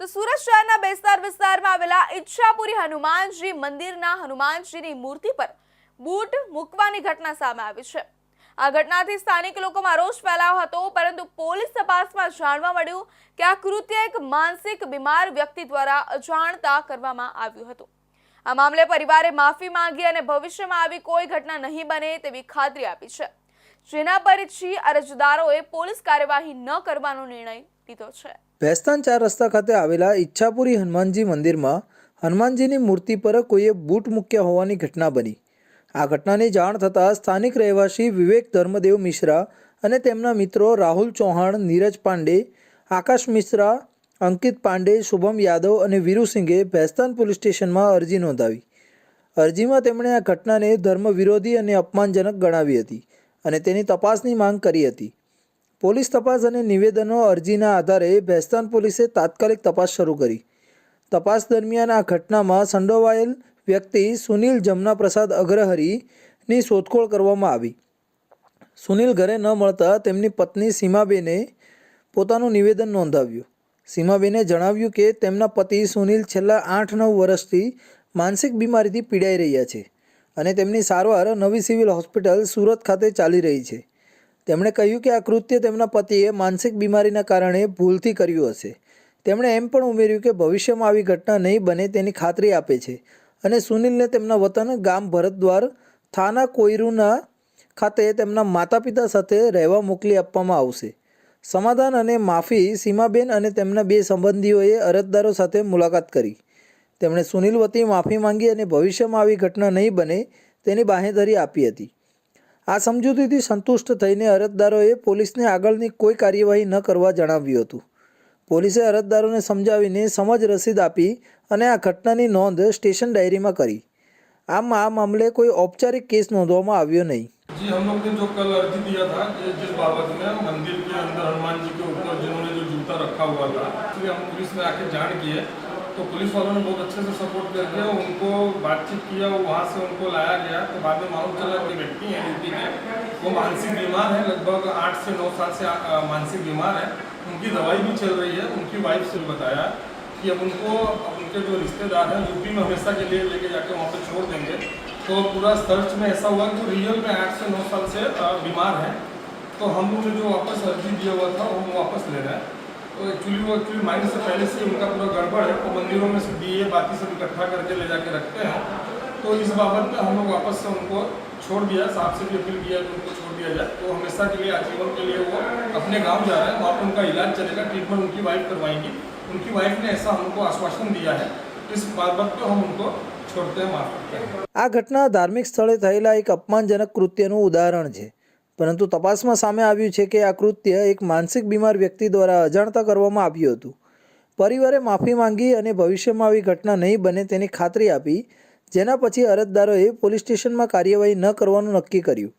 તો સુરત શહેરના બેસ્તાર વિસ્તારમાં આવેલા ઈચ્છાપુરી હનુમાનજી મંદિરના હનુમાનજીની મૂર્તિ પર બૂટ મૂકવાની ઘટના સામે આવી છે. આ ઘટનાથી સ્થાનિક લોકોમાં રોષ ફેલાયો હતો, પરંતુ પોલીસ તપાસમાં જાણવા મળ્યું કે આ કૃત્ય એક માનસિક બીમાર વ્યક્તિ દ્વારા અજાણતા કરવામાં આવ્યું હતું. આ મામલે પરિવારે માફી માંગી અને ભવિષ્યમાં આવી કોઈ ઘટના નહીં બને તેવી ખાતરી આપી છે. જેના પરથી અરજદારોએ પોલીસ કાર્યવાહી ન કરવાનો નિર્ણય લીધો છે. ભેસ્તાન ચાર રસ્તા ખાતે આવેલા ઈચ્છાપુરી હનુમાનજી મંદિરમાં હનુમાનજીની મૂર્તિ પર કોઈએ બૂટ મૂક્યા હોવાની ઘટના બની. આ ઘટનાની જાણ થતાં સ્થાનિક રહેવાસી વિવેક ધર્મદેવ મિશ્રા અને તેમના મિત્રો રાહુલ ચૌહાણ, નીરજ પાંડે, આકાશ મિશ્રા, અંકિત પાંડે, શુભમ યાદવ અને વીરુસિંઘે ભેસ્તાન પોલીસ સ્ટેશનમાં અરજી નોંધાવી. અરજીમાં તેમણે આ ઘટનાને ધર્મ વિરોધી અને અપમાનજનક ગણાવી હતી. અને તેની તપાસની માંગ કરી હતી. પોલીસ તપાસ અને નિવેદનો અરજીના આધારે ભેસ્તાન પોલીસે તાત્કાલિક તપાસ શરૂ કરી. તપાસ દરમિયાન આ ઘટનામાં સંડોવાયેલ વ્યક્તિ સુનિલ જમના પ્રસાદ અગ્રહરીની શોધખોળ કરવામાં આવી. સુનિલ ઘરે ન મળતા તેમની પત્ની સીમાબેને પોતાનું નિવેદન નોંધાવ્યું. સીમાબેને જણાવ્યું કે તેમના પતિ સુનિલ છેલ્લા આઠ નવ વર્ષથી માનસિક બીમારીથી પીડાઈ રહ્યા છે. અને તેમની સારવાર નવી સિવિલ હોસ્પિટલ સુરત ખાતે ચાલી રહી છે. તેમણે કહ્યું કે આ કૃત્ય તેમના પતિએ માનસિક બીમારીના કારણે ભૂલથી કર્યું હશે. તેમણે એમ પણ ઉમેર્યું કે ભવિષ્યમાં આવી ઘટના નહીં બને તેની ખાતરી આપે છે અને સુનિલને તેમના વતન ગામ ભરતદ્વાર થાના કોઈરુના ખાતે તેમના માતા પિતા સાથે રહેવા મોકલી આપવામાં આવશે. સમાધાન અને માફી સીમાબેન અને તેમના બે સંબંધીઓએ અરજદારો સાથે મુલાકાત કરી. તેમણે સુનિલ વતી માફી માંગી અને ભવિષ્યમાં આવી ઘટના નહીં બને તેની બાહેધરી આપી હતી આ સમજૂતીથી સંતુષ્ટ થઈને અરજદારોએ પોલીસને આગળની કોઈ કાર્યવાહી ન કરવા જણાવ્યું હતું પોલીસે અરજદારોને સમજાવીને સમજ રસીદ આપી અને આ ઘટનાની નોંધ સ્ટેશન ડાયરીમાં કરી આમ આ મામલે કોઈ ઔપચારિક કેસ નોંધવામાં આવ્યો નહીં जी हम लोग ने जो कल अर्जी दिया था कि जिस बाबत में मंदिर के अंदर हनुमान जी के ऊपर जिन्होंने जो जूता रखा हुआ था इसलिए हम पुलिस में आके जान किए तो पुलिस वालों ने बहुत अच्छे से सपोर्ट करके उनको बातचीत किया वहाँ से उनको लाया गया। तो बाद में मालूम चला कि व्यक्ति हैं, यूपी के। वो मानसिक बीमार है, लगभग आठ से नौ साल से मानसिक बीमार है। उनकी दवाई भी चल रही है, उनकी वाइफ से बताया कि अब उनको उनके जो रिश्तेदार हैं, यूपी में हमेशा के लिए लेके जाके वहाँ पर छोड़ देंगे। तो पूरा सर्च में ऐसा हुआ कि रियल में आठ से नौ साल से बीमार है। तो हम लोग ने जो वापस अर्जी दिया हुआ था, वो वापस ले रहे हैं। एक्चुअली वो एक्चुअली माइंड से पहले से ही उनका पूरा गड़बड़ है वो मंदिरों में से दिए बाती सब इकट्ठा करके ले जाके रखते हैं तो इस बाबत में हम लोग वापस से उनको छोड़ दिया साहब से भी अपील किया कि उनको छोड़ दिया जाए तो हमेशा के लिए आजीवन के लिए वो अपने गांव जा रहे हैं वहाँ पर उनका इलाज चलेगा ट्रीटमेंट उनकी वाइफ करवाएंगी उनकी वाइफ ने ऐसा हमको आश्वासन दिया है इस बाबत पर हम उनको छोड़ते हैं माफ करते हैं આ ઘટના ધાર્મિક સ્થળે થયેલા એક અપમાનજનક કૃત્યનું ઉદાહરણ છે પરંતુ તપાસમાં સામે આવ્યું છે કે આ કૃત્ય એક માનસિક બીમાર વ્યક્તિ દ્વારા અજાણતા કરવામાં આવ્યું હતું. પરિવારે માફી માંગી અને ભવિષ્યમાં આવી ઘટના નહીં બને તેની ખાતરી આપી, જેના પછી અરજદારોએ પોલીસ સ્ટેશનમાં કાર્યવાહી ન કરવાનું નક્કી કર્યું.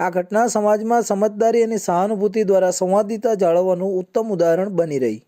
આ ઘટના સમાજમાં સમજદારી અને સહાનુભૂતિ દ્વારા સંવાદિતા જાળવવાનું ઉત્તમ ઉદાહરણ બની રહી.